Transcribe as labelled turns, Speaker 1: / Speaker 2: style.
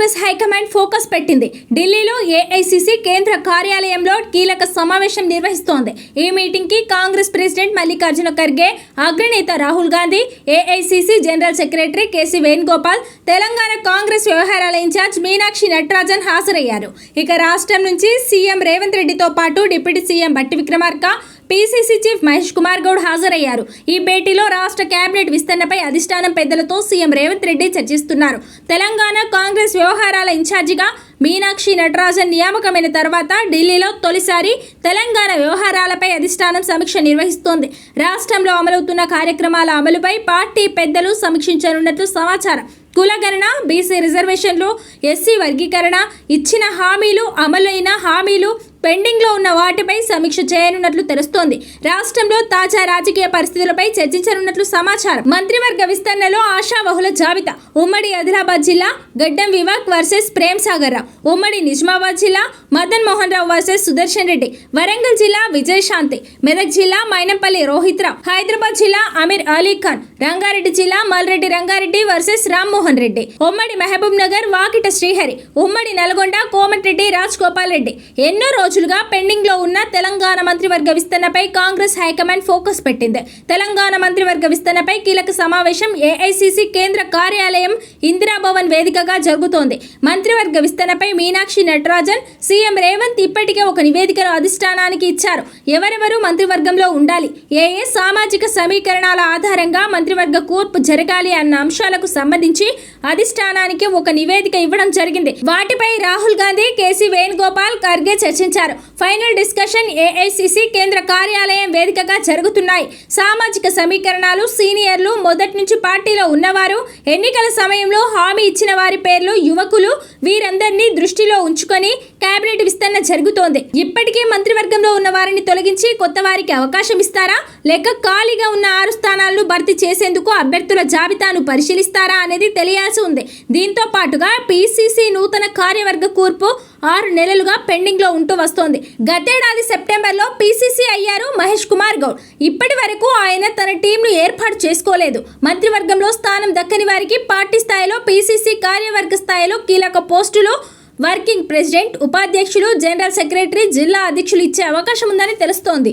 Speaker 1: Congress high command focus పెట్టింది. ఢిల్లీలో AICC కేంద్ర కార్యాలయంలో కీలక సమావేశం నిర్వహిస్తోంది. ఈ మీటింగ్కి కాంగ్రెస్ ప్రెసిడెంట్ మల్లికార్జున ఖర్గే అగ్రనేత Rahul Gandhi AICC general secretary KC Venugopal Telangana Congress వ్యవహారాల ఇన్ఛార్జ్ మీనాక్షి నటరాజన్ హాజరయ్యారు. ఇక రాష్ట్రం నుంచి సీఎం రేవంత్ రెడ్డితో పాటు deputy CM Bhatti Vikramarka PCC chief Mahesh Kumar Goud హాజరయ్యారు. ఈ భేటీలో రాష్ట్ర కేబినెట్ విస్తరణపై అధిష్టానం పెద్దలతో సీఎం రేవంత్ రెడ్డి చర్చిస్తున్నారు. తెలంగాణ కాంగ్రెస్ వ్యవహారాల ఇన్ఛార్జిగా మీనాక్షి నటరాజన్ నియామకమైన తర్వాత ఢిల్లీలో తొలిసారి తెలంగాణ వ్యవహారాలపై అధిష్టానం సమీక్ష నిర్వహిస్తోంది. రాష్ట్రంలో అమలవుతున్న కార్యక్రమాల అమలుపై పార్టీ పెద్దలు సమీక్షించనున్నట్లు సమాచారం. కులగణన బీసీ రిజర్వేషన్లు ఎస్సీ వర్గీకరణ ఇచ్చిన హామీలు అమలైన హామీలు పెండింగ్లో ఉన్న వాటిపై సమీక్ష చేయనున్నట్లు తెలుస్తోంది. రాష్ట్రంలో తాజా రాజకీయ పరిస్థితులపై చర్చించనున్నట్లు సమాచారం. మంత్రివర్గ విస్తరణలో ఆశావహుల జాబితా. ఉమ్మడి ఆదిలాబాద్ జిల్లా గడ్డం వివాక్ వర్సెస్ ప్రేమ్ సాగర్ రావు. ఉమ్మడి నిజామాబాద్ జిల్లా మదన్ మోహన్ రావు వర్సెస్ సుదర్శన్ రెడ్డి. వరంగల్ జిల్లా విజయశాంతి మెదక్ జిల్లా మైనంపల్లి రోహిత్ రావు. హైదరాబాద్ జిల్లా అమీర్ అలీ ఖాన్. రంగారెడ్డి జిల్లా మల్రెడ్డి రంగారెడ్డి వర్సెస్ రామ్మోహన్ రెడ్డి. ఉమ్మడి మహబూబ్ నగర్ వాకిట శ్రీహరి. ఉమ్మడి నల్గొండ కోమటిరెడ్డి రాజ్ గోపాల్ రెడ్డి. ఎన్నో రోజులుగా పెండింగ్లో ఉన్న తెలంగాణ మంత్రివర్గ విస్తరణపై కాంగ్రెస్ హైకమాండ్ ఫోకస్ పెట్టింది. తెలంగాణ మంత్రివర్గ విస్తరణపై కీలక సమావేశం ఏఐసిసి కేంద్ర కార్యాలయం ఇందిరాభవన్ వేదికగా జరుగుతోంది. మంత్రివర్గ విస్తరణపై మీనాక్షి నటరాజన్ సీఎం రేవంత్ ఇప్పటికే ఒక నివేదికను అధిష్టానానికి ఇచ్చారు. ఎవరెవరు మంత్రివర్గంలో ఉండాలి? ఏ ఏ సామాజిక సమీకరణాల ఆధారంగా మంత్రివర్గ కూర్పు జరగాలి అన్న అంశాలకు సంబంధించి అధిష్టానానికి ఒక నివేదిక ఇవ్వడం జరిగింది. వాటిపై రాహుల్ గాంధీ కేసీ వేణుగోపాల్ ఖర్గే చర్చించారు. ఫైనల్ డిస్కషన్ ఏఐసిసి కేంద్ర కార్యాలయం వేదికగా జరుగుతున్నాయి. సామాజిక సమీకరణాలు సీనియర్లు మొదటి నుంచి పార్టీలో ఉన్నవారు ఎన్నికల సమయం సమయంలో హామీ ఇచ్చిన వారి పేర్లు యువకులు వీరందరినీ దృష్టిలో ఉంచుకొని కేబినెట్ విస్తరణ జరుగుతోంది. ఇప్పటికే మంత్రివర్గంలో ఉన్న వారిని తొలగించి కొత్త వారికి అవకాశం ఇస్తారా? లేక ఖాళీగా ఉన్న ఆరు స్థానాలను భర్తీ చేసేందుకు అభ్యర్థుల జాబితాను పరిశీలిస్తారా అనేది తెలియాల్సి ఉంది. దీంతో పాటుగా పీసీసీ నూతన కార్యవర్గ కూర్పు ఆరు నెలలుగా పెండింగ్లో ఉంటూ వస్తోంది. గతేడాది సెప్టెంబర్లో పీసీసీ అయ్యారు మహేష్ కుమార్ గౌడ్. ఇప్పటి వరకు ఆయన తన టీంను ఏర్పాటు చేసుకోలేదు. మంత్రివర్గంలో స్థానం దక్క వారికి పార్టీ స్థాయిలో పీసీసీ కార్యవర్గ స్థాయిలో కీలక పోస్టులు. వర్కింగ్ ప్రెసిడెంట్ ఉపాధ్యక్షులు జనరల్ సెక్రటరీ జిల్లా అధ్యక్షులు ఇచ్చే అవకాశం ఉందని తెలుస్తోంది.